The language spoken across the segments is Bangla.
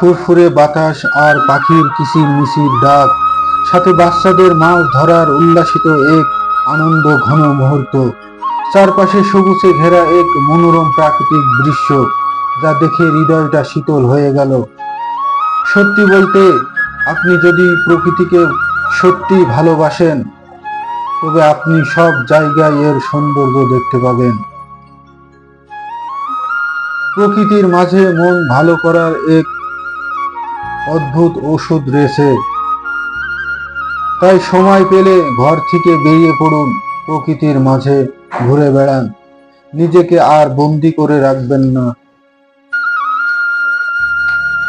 ফুরফুরে বাতাস আর পাখির কিচির মিচির ডাক, সাথে বাচ্চাদের মাছ ধরার উল্লাসিত এক আনন্দ ঘন মুহূর্ত। চারপাশে সবুজে ঘেরা এক মনোরম প্রাকৃতিক দৃশ্য, যা দেখে হৃদয়টা শীতল হয়ে গেল। সত্যি বলতে, আপনি যদি প্রকৃতিকে সত্যি ভালোবাসেন, তবে আপনি সব জায়গায় এর সৌন্দর্য দেখতে পাবেন। প্রকৃতির মাঝে মন ভালো করার এক অদ্ভুত ওষুধ রয়েছে তাই সময় পেলে ঘর থেকে বেরিয়ে পড়ুন প্রকৃতির মাঝে ঘুরে বেড়ান। নিজেকে আর বন্দি করে রাখবেন না।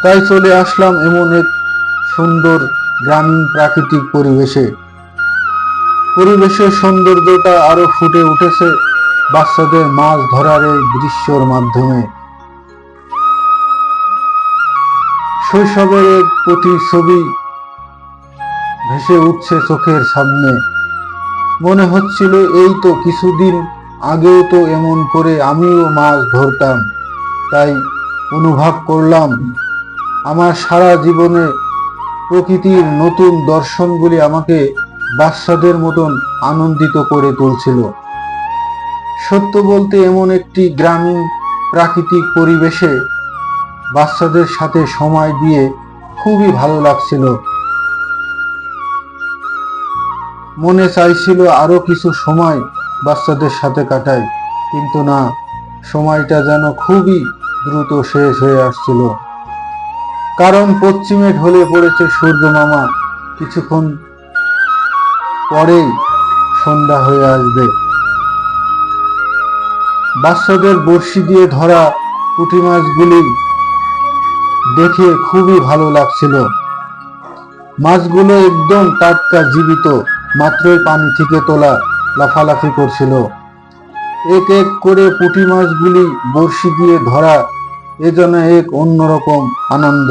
তাই চলে আসলাম এমন এক সুন্দর গ্রামীণ প্রাকৃতিক পরিবেশে। পরিবেশের সৌন্দর্যটা আরও ফুটে উঠেছে বাচ্চাদের মাছ ধরার এই দৃশ্যর মাধ্যমে। শৈশবের এক প্রতিচ্ছবি ভেসে উঠছে চোখের সামনে। মনে হচ্ছিল, এই তো কিছুদিন আগেও তো এমন করে আমিও মাছ ধরতাম। তাই অনুভব করলাম, আমার সারা জীবনে প্রকৃতির নতুন দর্শনগুলি আমাকে বাচ্চাদের মতন আনন্দিত করে তুলছিল। সত্য বলতে, এমন একটি গ্রামীণ প্রাকৃতিক পরিবেশে বাচ্চাদের সাথে সময় দিয়ে খুবই ভালো লাগছিল। মনে চাইছিল আরও কিছু সময় বাচ্চাদের সাথে কাটাই, কিন্তু না, সময়টা যেন খুবই দ্রুত শেষ হয়ে আসছিল। কারণ পশ্চিমে ঢলে পড়েছে সূর্য মামা, কিছুক্ষণ পরেই সন্ধ্যা হয়ে আসবে। বাচ্চাদের বড়শি দিয়ে ধরা পুঁটি মাছগুলি দেখে খুবই ভালো লাগছিল। মাছগুলো একদম টাটকা জীবিত, মাত্রই পানি থেকে তোলা লাফালাফি করছিল। এক এক করে পুঁটি মাছগুলি বড়শি দিয়ে ধরা এ যেন এক অন্যরকম আনন্দ।